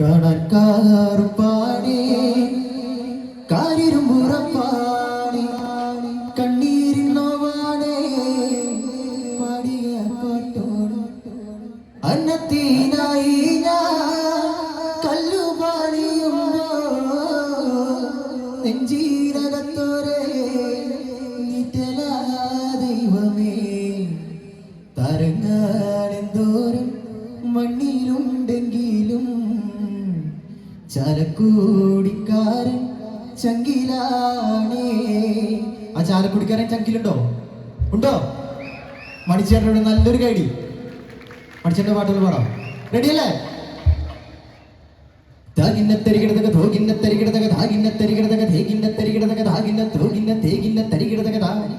കടക്കാറുപ്പാണി കാരിരുമ്പുറപ്പാണി കണ്ണീരിന്നോവാണേ പാടിയ പാട്ടോട്. ഞാൻ ദൈവമേ. തരങ്ങാണെന്തോരം മണ്ണിലുണ്ടെങ്കിൽ ചാലക്കുടിക്കാരൻ ചങ്കിലാണേ. ആ ചാലക്കുടിക്കാരൻ ചങ്കിലുണ്ടോ? ഉണ്ടോ? മണിച്ചേട്ടനോട് നല്ലൊരു കൈഡി. മണിച്ചേട്ടന്റെ പാട്ടുകൾ പാടാം. റെഡിയല്ലേ താകിന്ന തരികിടതക ധോകിന്ന തരികിടതക ധാകിന്ന തരികിടതക ധേകിന്ന തരികിടതക ധാകിന്ന ധോകിന്ന തേകിന്ന തരികിടതക ധാ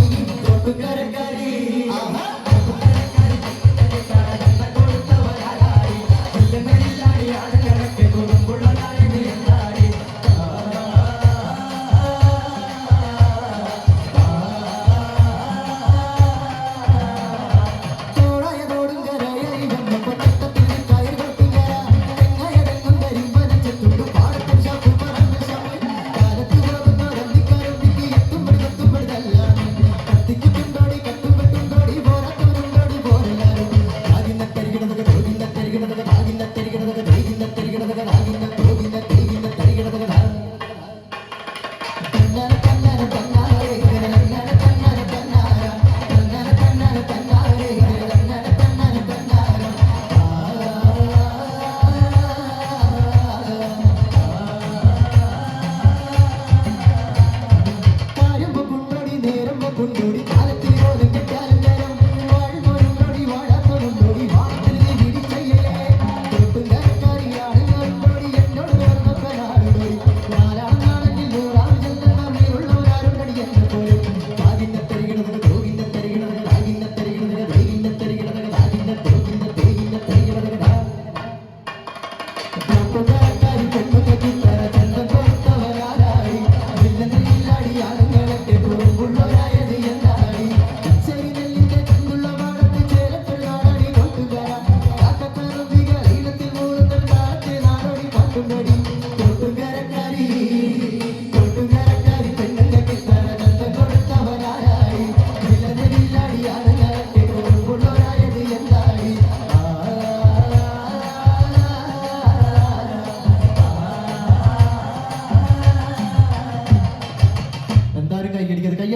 Thank you.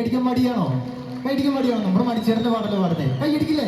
മേടിക്കാൻ മടിയാണോ? മേടിക്കാൻ മടിയാണോ? നമ്മൾ മടിച്ചേർന്ന് പാടല്ലോ പാടുന്നത് കൈ അടിക്കില്ലേ